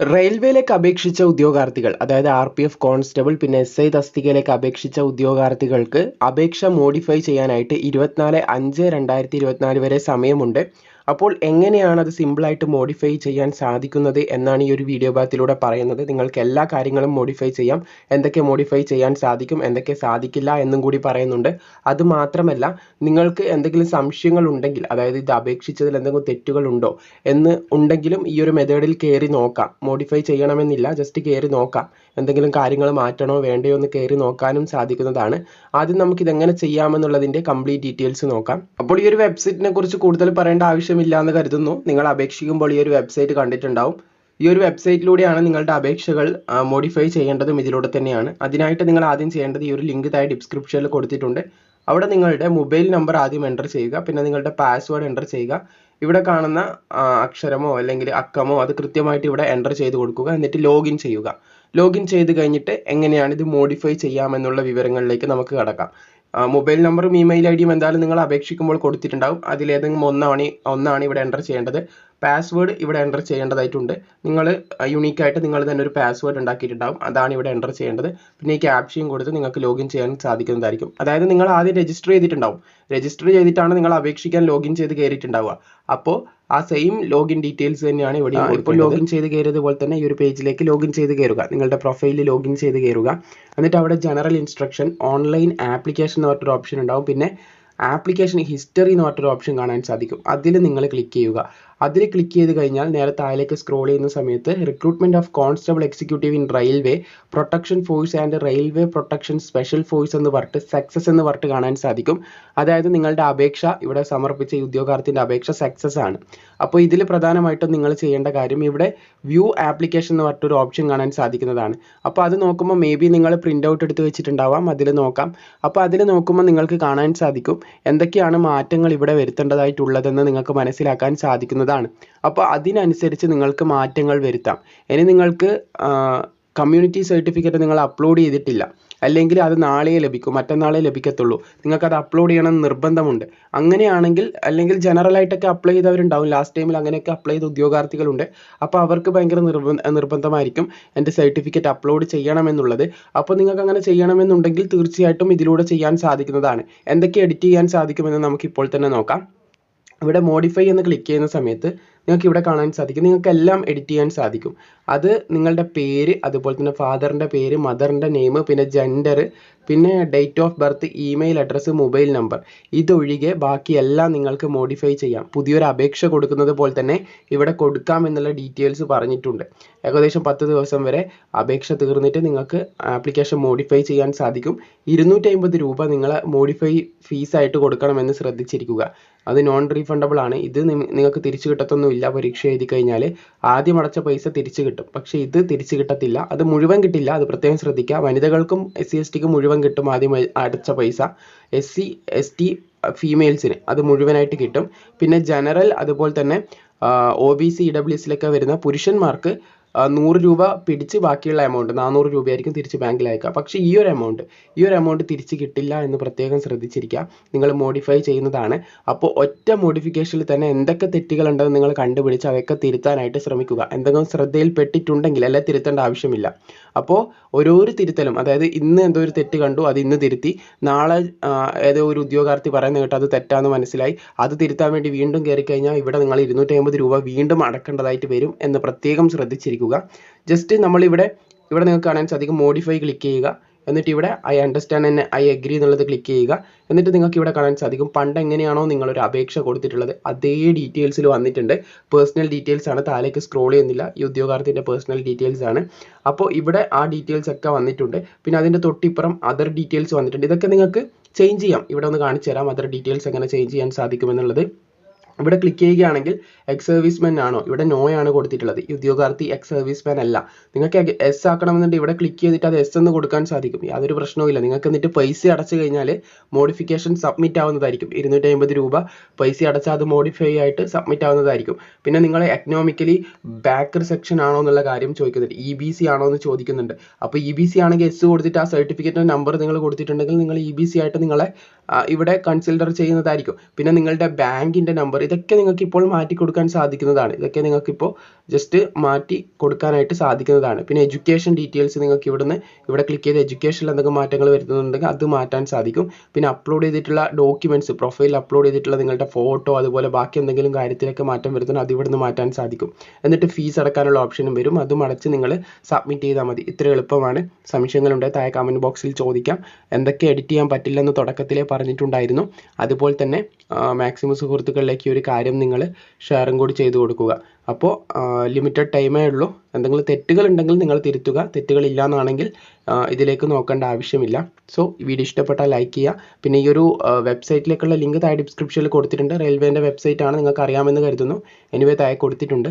റെയിൽവേയിലേക്ക് അപേക്ഷിച്ച ഉദ്യോഗാർത്ഥികൾ അതായത് ആർ പി എഫ് കോൺസ്റ്റബിൾ പിന്നെ എസ് ഐ തസ്തികയിലേക്ക് അപേക്ഷിച്ച ഉദ്യോഗാർത്ഥികൾക്ക് അപേക്ഷ മോഡിഫൈ ചെയ്യാനായിട്ട് ഇരുപത്തിനാല് അഞ്ച് രണ്ടായിരത്തി ഇരുപത്തിനാല് വരെ സമയമുണ്ട്. അപ്പോൾ എങ്ങനെയാണ് അത് സിമ്പിളായിട്ട് മോഡിഫൈ ചെയ്യാൻ സാധിക്കുന്നത് എന്നാണ് ഈ ഒരു വീഡിയോ ഭാഗത്തിലൂടെ പറയുന്നത്. നിങ്ങൾക്ക് എല്ലാ കാര്യങ്ങളും മോഡിഫൈ ചെയ്യാം. എന്തൊക്കെ മോഡിഫൈ ചെയ്യാൻ സാധിക്കും എന്തൊക്കെ സാധിക്കില്ല എന്നും കൂടി പറയുന്നുണ്ട്. അത് മാത്രമല്ല നിങ്ങൾക്ക് എന്തെങ്കിലും സംശയങ്ങൾ ഉണ്ടെങ്കിൽ അതായത് ഇത് അപേക്ഷിച്ചതിൽ എന്തെങ്കിലും തെറ്റുകൾ ഉണ്ടോ എന്ന് ഉണ്ടെങ്കിലും ഈ ഒരു മെത്തേഡിൽ കയറി നോക്കാം. മോഡിഫൈ ചെയ്യണമെന്നില്ല ജസ്റ്റ് കയറി നോക്കാം. എന്തെങ്കിലും കാര്യങ്ങൾ മാറ്റണോ വേണ്ടയോ എന്ന് കയറി നോക്കാനും സാധിക്കുന്നതാണ്. ആദ്യം നമുക്ക് ഇതെങ്ങനെ ചെയ്യാമെന്നുള്ളതിന്റെ കംപ്ലീറ്റ് ഡീറ്റെയിൽസ് നോക്കാം. അപ്പോൾ ഈ ഒരു വെബ്സൈറ്റിനെ കുറിച്ച് കൂടുതൽ പറയേണ്ട ആവശ്യമില്ല എന്ന് കരുതുന്നു. നിങ്ങൾ അപേക്ഷിക്കുമ്പോൾ ഈ ഒരു വെബ്സൈറ്റ് കണ്ടിട്ടുണ്ടാവും. ഈ ഒരു വെബ്സൈറ്റിലൂടെയാണ് നിങ്ങളുടെ അപേക്ഷകൾ മോഡിഫൈ ചെയ്യേണ്ടതും ഇതിലൂടെ തന്നെയാണ്. അതിനായിട്ട് നിങ്ങൾ ആദ്യം ചെയ്യേണ്ടത് ഈ ഒരു ലിങ്ക് താഴെ ഡിസ്ക്രിപ്ഷനിൽ കൊടുത്തിട്ടുണ്ട്. അവിടെ നിങ്ങളുടെ മൊബൈൽ നമ്പർ ആദ്യം എന്റർ ചെയ്യുക. പിന്നെ നിങ്ങളുടെ പാസ്വേഡ് എന്റർ ചെയ്യുക. ഇവിടെ കാണുന്ന അക്ഷരമോ അല്ലെങ്കിൽ അക്കമോ അത് കൃത്യമായിട്ട് ഇവിടെ എന്റർ ചെയ്ത് കൊടുക്കുക. എന്നിട്ട് ലോഗിൻ ചെയ്യുക. ലോഗിൻ ചെയ്ത് കഴിഞ്ഞിട്ട് എങ്ങനെയാണ് ഇത് മോഡിഫൈ ചെയ്യാമെന്നുള്ള വിവരങ്ങളിലേക്ക് നമുക്ക് കടക്കാം. മൊബൈൽ നമ്പറും ഇമെയിൽ ഐ ഡിയും എന്തായാലും നിങ്ങൾ അപേക്ഷിക്കുമ്പോൾ കൊടുത്തിട്ടുണ്ടാവും. അതിലേതെങ്കിലും ഒന്നാണ് ഒന്നാണ് ഇവിടെ എന്റർ ചെയ്യേണ്ടത്. പാസ്വേഡ് ഇവിടെ എന്റർ ചെയ്യേണ്ടതായിട്ടുണ്ട്. നിങ്ങൾ യുണീക്ക് ആയിട്ട് നിങ്ങൾ തന്നെ ഒരു പാസ്വേഡ് ഉണ്ടാക്കിയിട്ടുണ്ടാവും. അതാണ് ഇവിടെ എന്റർ ചെയ്യേണ്ടത്. പിന്നെ ഈ ക്യാപ്ഷൻ കൊടുത്ത് നിങ്ങൾക്ക് ലോഗിൻ ചെയ്യാൻ സാധിക്കുന്നതായിരിക്കും. അതായത് നിങ്ങൾ ആദ്യം രജിസ്റ്റർ ചെയ്തിട്ടുണ്ടാവും. രജിസ്റ്റർ ചെയ്തിട്ടാണ് നിങ്ങൾ അപേക്ഷിക്കാൻ ലോഗിൻ ചെയ്ത് കയറിയിട്ടുണ്ടാവുക. അപ്പോൾ ആ സെയിം ലോഗിൻ ഡീറ്റെയിൽസ് തന്നെയാണ് ഇവിടെ ഇപ്പോൾ ലോഗിൻ ചെയ്ത് കയറിയതുപോലെ തന്നെ ഈ ഒരു പേജിലേക്ക് ലോഗിൻ ചെയ്ത് കയറുക. നിങ്ങളുടെ പ്രൊഫൈലിൽ ലോഗിൻ ചെയ്ത് കയറുക. എന്നിട്ട് അവിടെ ജനറൽ ഇൻസ്ട്രക്ഷൻ ഓൺലൈൻ ആപ്ലിക്കേഷൻ എന്ന് പറഞ്ഞൊരു ഓപ്ഷൻ ഉണ്ടാവും. പിന്നെ ആപ്ലിക്കേഷൻ ഹിസ്റ്ററി എന്ന് പറഞ്ഞൊരു ഓപ്ഷൻ കാണാൻ സാധിക്കും. അതിൽ നിങ്ങൾ ക്ലിക്ക് ചെയ്യുക. അതിൽ ക്ലിക്ക് ചെയ്ത് കഴിഞ്ഞാൽ നേരെ താഴേക്ക് സ്ക്രോൾ ചെയ്യുന്ന സമയത്ത് recruitment of constable executive in railway protection force and railway protection special force എന്ന് പറഞ്ഞിട്ട് സക്സസ് എന്ന് പറഞ്ഞിട്ട് കാണാൻ സാധിക്കും. അതായത് നിങ്ങളുടെ അപേക്ഷ ഇവിടെ സമർപ്പിച്ച ഈ ഉദ്യോഗാർത്ഥിന്റെ അപേക്ഷ സക്സസ് ആണ്. അപ്പോൾ ഇതിൽ പ്രധാനമായിട്ടും നിങ്ങൾ ചെയ്യേണ്ട കാര്യം ഇവിടെ വ്യൂ ആപ്ലിക്കേഷൻ എന്ന് പറഞ്ഞിട്ടൊരു ഓപ്ഷൻ കാണാൻ സാധിക്കുന്നതാണ്. അപ്പോൾ അത് നോക്കുമ്പോൾ മേ ബി നിങ്ങൾ പ്രിന്റ് ഔട്ട് എടുത്ത് വെച്ചിട്ടുണ്ടാവാം അതിൽ നോക്കാം. അപ്പോൾ അതിൽ നോക്കുമ്പോൾ നിങ്ങൾക്ക് കാണാൻ സാധിക്കും എന്തൊക്കെയാണ് മാറ്റങ്ങൾ ഇവിടെ വരുത്തേണ്ടതായിട്ടുള്ളതെന്ന് നിങ്ങൾക്ക് മനസ്സിലാക്കാൻ സാധിക്കുന്നതാണ് അപ്പോൾ അതിനനുസരിച്ച് നിങ്ങൾക്ക് മാറ്റങ്ങൾ വരുത്താം. ഇനി നിങ്ങൾക്ക് കമ്മ്യൂണിറ്റി സർട്ടിഫിക്കറ്റ് നിങ്ങൾ അപ്ലോഡ് ചെയ്തിട്ടില്ല. അല്ലെങ്കിൽ അത് നാളെ ലഭിക്കും മറ്റന്നാളെ ലഭിക്കത്തുള്ളൂ. നിങ്ങൾക്ക് അത് അപ്ലോഡ് ചെയ്യണം നിർബന്ധമുണ്ട്. അങ്ങനെയാണെങ്കിൽ അല്ലെങ്കിൽ ജനറൽ ആയിട്ടൊക്കെ അപ്ലൈ ചെയ്തവരുണ്ടാവും. ലാസ്റ്റ് ടൈമിൽ അങ്ങനെയൊക്കെ അപ്ലൈ ചെയ്ത ഉദ്യോഗാർത്ഥികളുണ്ട്. അപ്പോൾ അവർക്ക് ഭയങ്കര നിർബന്ധ നിർബന്ധമായിരിക്കും എന്റെ സർട്ടിഫിക്കറ്റ് അപ്ലോഡ് ചെയ്യണമെന്നുള്ളത്. അപ്പോൾ നിങ്ങൾക്ക് അങ്ങനെ ചെയ്യണമെന്നുണ്ടെങ്കിൽ തീർച്ചയായിട്ടും ഇതിലൂടെ ചെയ്യാൻ സാധിക്കുന്നതാണ്. എന്തൊക്കെ എഡിറ്റ് ചെയ്യാൻ സാധിക്കുമെന്ന് നമുക്ക് ഇപ്പോൾ തന്നെ നോക്കാം. ഇവിടെ മോഡിഫൈ എന്ന് ക്ലിക്ക് ചെയ്യുന്ന സമയത്ത് നിങ്ങൾക്ക് ഇവിടെ കാണാൻ സാധിക്കും. നിങ്ങൾക്ക് എല്ലാം എഡിറ്റ് ചെയ്യാൻ സാധിക്കും. അത് നിങ്ങളുടെ പേര് അതുപോലെ തന്നെ ഫാദറിന്റെ പേര് മദറിന്റെ നെയിം പിന്നെ ജെൻഡർ പിന്നെ date of birth email address mobile number ഇതൊഴികെ ബാക്കി എല്ലാം നിങ്ങൾക്ക് മോഡിഫൈ ചെയ്യാം. പുതിയൊരു അപേക്ഷ കൊടുക്കുന്നത് പോലെ തന്നെ ഇവിടെ കൊടുക്കാം എന്നുള്ള ഡീറ്റെയിൽസ് പറഞ്ഞിട്ടുണ്ട്. ഏകദേശം പത്ത് ദിവസം വരെ അപേക്ഷ തീർന്നിട്ട് നിങ്ങൾക്ക് ആപ്ലിക്കേഷൻ മോഡിഫൈ ചെയ്യാൻ സാധിക്കും. ഇരുന്നൂറ്റി രൂപ നിങ്ങൾ മോഡിഫൈ ഫീസായിട്ട് കൊടുക്കണമെന്ന് ശ്രദ്ധിച്ചിരിക്കുക. അത് നോൺ റീഫണ്ടബിൾ ആണ്. ഇത് നിങ്ങ- നിങ്ങൾക്ക് തിരിച്ചു കിട്ടത്തൊന്നുമില്ല. പരീക്ഷ എഴുതി കഴിഞ്ഞാൽ ആദ്യം അടച്ച പൈസ തിരിച്ചു കിട്ടും. പക്ഷേ ഇത് തിരിച്ചു കിട്ടത്തില്ല. അത് മുഴുവൻ കിട്ടില്ല. അത് പ്രത്യേകം ശ്രദ്ധിക്കുക. വനിതകൾക്കും എസ് സി എസ് ടിക്കും മുഴുവൻ കിട്ടും ആദ്യം അടച്ച പൈസ. എസ് സി എസ് ടി ഫീമെയിൽസിന് അത് മുഴുവനായിട്ട് കിട്ടും. പിന്നെ ജനറൽ അതുപോലെ തന്നെ O B C E W എസിലൊക്കെ വരുന്ന പുരുഷന്മാർക്ക് നൂറ് രൂപ പിടിച്ച് ബാക്കിയുള്ള എമൗണ്ട് നാനൂറ് രൂപയായിരിക്കും തിരിച്ച് ബാങ്കിൽ അയക്കുക. പക്ഷേ ഈ ഒരു എമൗണ്ട് ഈ ഒരു എമൗണ്ട് തിരിച്ച് കിട്ടില്ല എന്ന് പ്രത്യേകം ശ്രദ്ധിച്ചിരിക്കുക. നിങ്ങൾ മോഡിഫൈ ചെയ്യുന്നതാണ്. അപ്പോൾ ഒറ്റ മോഡിഫിക്കേഷനിൽ തന്നെ എന്തൊക്കെ തെറ്റുകളുണ്ടെന്ന് നിങ്ങൾ കണ്ടുപിടിച്ച് അതൊക്കെ തിരുത്താനായിട്ട് ശ്രമിക്കുക. എന്തെങ്കിലും ശ്രദ്ധയിൽപ്പെട്ടിട്ടുണ്ടെങ്കിൽ അല്ലെ തിരുത്തേണ്ട ആവശ്യമില്ല. അപ്പോൾ ഓരോരു തിരുത്തലും അതായത് ഇന്ന് എന്തോ ഒരു തെറ്റ് കണ്ടു അത് ഇന്ന് തിരുത്തി നാളെ ഏതോ ഒരു ഉദ്യോഗാർത്ഥി പറയുന്ന കേട്ട് അത് തെറ്റാന്ന് മനസ്സിലായി അത് തിരുത്താൻ വേണ്ടി വീണ്ടും കയറി കഴിഞ്ഞാൽ ഇവിടെ നിങ്ങൾ ഇരുന്നൂറ്റി രൂപ വീണ്ടും അടക്കേണ്ടതായിട്ട് വരും എന്ന് പ്രത്യേകം ശ്രദ്ധിച്ചിരിക്കുക. ജസ്റ്റ് നമ്മളിവിടെ ഇവിടെ നിങ്ങൾക്ക് കാണാൻ സാധിക്കും മോഡിഫൈ ക്ലിക്ക് ചെയ്യുക. എന്നിട്ട് ഇവിടെ I understand and I agree എന്നുള്ളത് ക്ലിക്ക് ചെയ്യുക. എന്നിട്ട് നിങ്ങൾക്ക് ഇവിടെ കാണാൻ സാധിക്കും പണ്ട് എങ്ങനെയാണോ നിങ്ങൾ ഒരു അപേക്ഷ കൊടുത്തിട്ടുള്ളത്. അതേ ഡീറ്റെയിൽസിൽ വന്നിട്ടുണ്ട്. പേഴ്സണൽ ഡീറ്റെയിൽസ് ആണ്. താഴേക്ക് സ്ക്രോൾ ചെയ്യുന്നില്ല. ഈ ഉദ്യോഗാർത്ഥിന്റെ പേഴ്സണൽ ഡീറ്റെയിൽസ് ആണ്. അപ്പോൾ ഇവിടെ ആ ഡീറ്റെയിൽസ് ഒക്കെ വന്നിട്ടുണ്ട്. പിന്നെ അതിന്റെ തൊട്ടിപ്പുറം അതർ ഡീറ്റെയിൽസ് വന്നിട്ടുണ്ട്. ഇതൊക്കെ നിങ്ങൾക്ക് ചേഞ്ച് ചെയ്യാം. ഇവിടെ ഒന്ന് കാണിച്ചു തരാം അതർ ഡീറ്റെയിൽസ് എങ്ങനെ ചേഞ്ച് ചെയ്യാൻ സാധിക്കുമെന്നുള്ളത്. ഇവിടെ ക്ലിക്ക് ചെയ്യുകയാണെങ്കിൽ എക്സ് സർവീസ്മാൻ ആണോ? ഇവിടെ നോ ആണ് കൊടുത്തിട്ടുള്ളത്. ഉദ്യോഗാർത്ഥി എക്സ് സർവീസ്മാൻ അല്ല. നിങ്ങൾക്ക് എസ് ആക്കണമെന്നുണ്ടെങ്കിൽ ഇവിടെ ക്ലിക്ക് ചെയ്തിട്ട് അത് എസ് എന്ന് കൊടുക്കാൻ സാധിക്കും. യാതൊരു പ്രശ്നവുമില്ല നിങ്ങൾക്ക് എന്നിട്ട് പൈസ അടച്ചു കഴിഞ്ഞാൽ മോഡിഫിക്കേഷൻ സബ്മിറ്റ് ആവുന്നതായിരിക്കും. ഇരുന്നൂറ്റി അമ്പത് രൂപ പൈസ അടച്ചാൽ അത് മോഡിഫൈ ആയിട്ട് സബ്മിറ്റ് ആവുന്നതായിരിക്കും. പിന്നെ നിങ്ങൾ എക്കണോമിക്കലി ബാക്കർ സെക്ഷൻ ആണോ എന്നുള്ള കാര്യം ചോദിക്കുന്നുണ്ട്. ഇ ബി സി ആണോ എന്ന് ചോദിക്കുന്നുണ്ട്. അപ്പോൾ ഇ ബി സി ആണെങ്കിൽ എസ് കൊടുത്തിട്ട് ആ സർട്ടിഫിക്കറ്റിന്റെ നമ്പർ നിങ്ങൾ കൊടുത്തിട്ടുണ്ടെങ്കിൽ നിങ്ങൾ ഇ ബി സി ആയിട്ട് നിങ്ങളെ ഇവിടെ കൺസിഡർ ചെയ്യുന്നതായിരിക്കും. പിന്നെ നിങ്ങളുടെ ബാങ്കിന്റെ നമ്പർ ഇതൊക്കെ നിങ്ങൾക്ക് ഇപ്പോൾ മാറ്റി കൊടുക്കാൻ സാധിക്കുന്നതാണ്. ഇതൊക്കെ നിങ്ങൾക്ക് ഇപ്പോൾ ജസ്റ്റ് മാറ്റി കൊടുക്കാനായിട്ട് സാധിക്കുന്നതാണ്. പിന്നെ എഡ്യൂക്കേഷൻ ഡീറ്റെയിൽസ് നിങ്ങൾക്ക് ഇവിടുന്ന് ഇവിടെ ക്ലിക്ക് ചെയ്ത് എഡ്യൂക്കേഷനിൽ എന്തൊക്കെ മാറ്റങ്ങൾ വരുത്തുന്നുണ്ടെങ്കിൽ അത് മാറ്റാൻ സാധിക്കും. പിന്നെ അപ്ലോഡ് ചെയ്തിട്ടുള്ള ഡോക്യുമെന്റ്സ് പ്രൊഫൈലിൽ അപ്ലോഡ് ചെയ്തിട്ടുള്ള നിങ്ങളുടെ ഫോട്ടോ അതുപോലെ ബാക്കി എന്തെങ്കിലും കാര്യത്തിലൊക്കെ മാറ്റം വരുത്തുന്നത് അത് ഇവിടുന്ന് മാറ്റാൻ സാധിക്കും. എന്നിട്ട് ഫീസ് അടക്കാനുള്ള ഓപ്ഷനും വരും. അതും അടച്ച് നിങ്ങൾ സബ്മിറ്റ് ചെയ്താൽ മതി. ഇത്ര എളുപ്പമാണ്. സംശയങ്ങളുണ്ടെങ്കിൽ താഴെ കമന്റ് ബോക്സിൽ ചോദിക്കാം. എന്തൊക്കെ എഡിറ്റ് ചെയ്യാൻ പറ്റില്ലെന്ന് തുടക്കത്തിലേ പറഞ്ഞിട്ടുണ്ടായിരുന്നു. അതുപോലെ തന്നെ മാക്സിമം സുഹൃത്തുക്കളിലേക്ക് ഒരു കാര്യം നിങ്ങൾ ഷെയറും കൂടി ചെയ്തു കൊടുക്കുക. അപ്പോൾ ലിമിറ്റഡ് ടൈമേ ഉള്ളൂ. എന്തെങ്കിലും തെറ്റുകൾ ഉണ്ടെങ്കിൽ നിങ്ങൾ തിരുത്തുക. തെറ്റുകൾ ഇല്ല എന്നാണെങ്കിൽ ഇതിലേക്ക് നോക്കേണ്ട ആവശ്യമില്ല. സോ വീഡിയോ ഇഷ്ടപ്പെട്ടാൽ ലൈക്ക് ചെയ്യുക. പിന്നെ ഈ ഒരു വെബ്സൈറ്റിലേക്കുള്ള ലിങ്ക് താഴെ ഡിസ്ക്രിപ്ഷനിൽ കൊടുത്തിട്ടുണ്ട്. റെയിൽവേന്റെ വെബ്സൈറ്റ് ആണ് നിങ്ങൾക്ക് അറിയാമെന്ന് കരുതുന്നു. എനിവേ താഴെ കൊടുത്തിട്ടുണ്ട്.